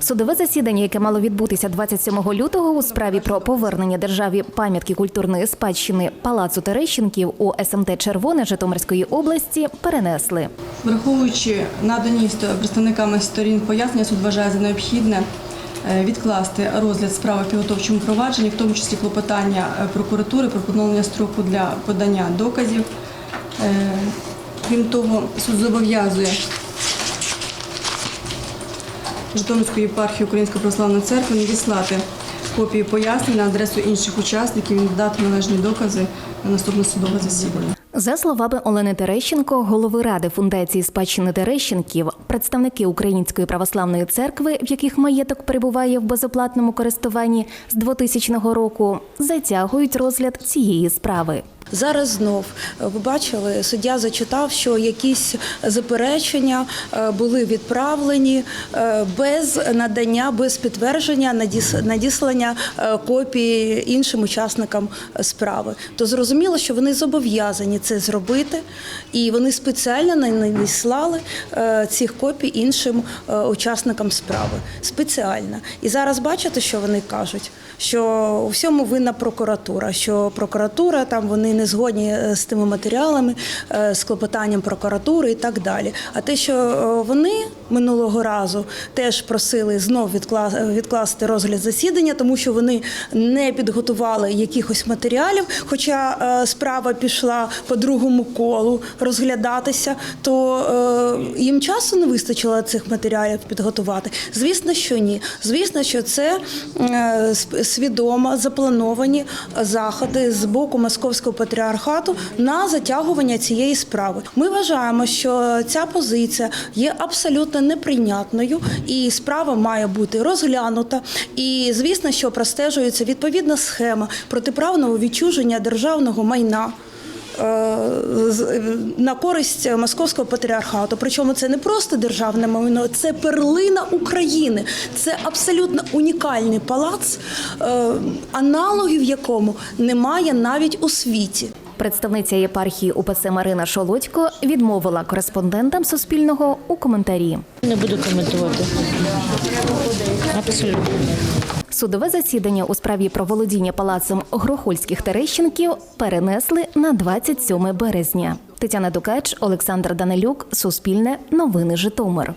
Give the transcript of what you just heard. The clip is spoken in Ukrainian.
Судове засідання, яке мало відбутися 27 лютого у справі про повернення державі пам'ятки культурної спадщини Палацу Терещенків у СМТ Червоне Житомирської області, перенесли. Враховуючи надані ст- представниками сторін пояснення, суд вважає за необхідне е, відкласти розгляд справи в підготовчому провадженні, в тому числі клопотання е, прокуратури про поновлення строку для подання доказів. Е, Крім того, суд зобов'язує Житомирську єпархії Української православної церкви надіслати копії пояснень на адресу інших учасників і надати належні докази на наступне судове засідання. За словами Олени Терещенко, голови ради фундації спадщини Терещенків, представники Української православної церкви, в яких маєток перебуває в безоплатному користуванні з 2000 року, затягують розгляд цієї справи. Зараз знов е, ви бачили, суддя зачитав, що якісь заперечення е, були відправлені е, без надання, без підтвердження надіс- надіслання копії іншим учасникам справи. То зрозуміло, що вони зобов'язані це зробити, і вони спеціально надіслали е, цих копій іншим е, учасникам справи. Спеціально. І зараз бачите, що вони кажуть, що у всьому винна прокуратура, що прокуратура там вони не згодні е, з тими матеріалами, з клопотанням прокуратури і так далі. А те, що вони минулого разу теж просили знов відкласти розгляд засідання, тому що вони не підготували якихось матеріалів, хоча справа пішла по другому колу розглядатися, то е, їм часу не вистачило цих матеріалів підготувати. Звісно, що ні. Звісно, що це е, свідомо заплановані заходи з боку московського патріархату на затягування цієї справи. Ми вважаємо, що ця позиція є абсолютно неприйнятною, і справа має бути розглянута. І звісно, що простежується відповідна схема протиправного відчуження державного майна. Е, з- На користь московського патріархату. Причому це не просто державне майно, це перлина України. Це абсолютно унікальний палац, е, аналогів якому немає навіть у світі. Представниця єпархії УПЦ Марина Шолодько відмовила кореспондентам Суспільного у коментарі. Не буду коментувати. Абсолютно. Судове засідання у справі про володіння палацом Грохольських Терещенків перенесли на 27 березня. Тетяна Дукач, Олександр Данилюк, Суспільне, Новини Житомир.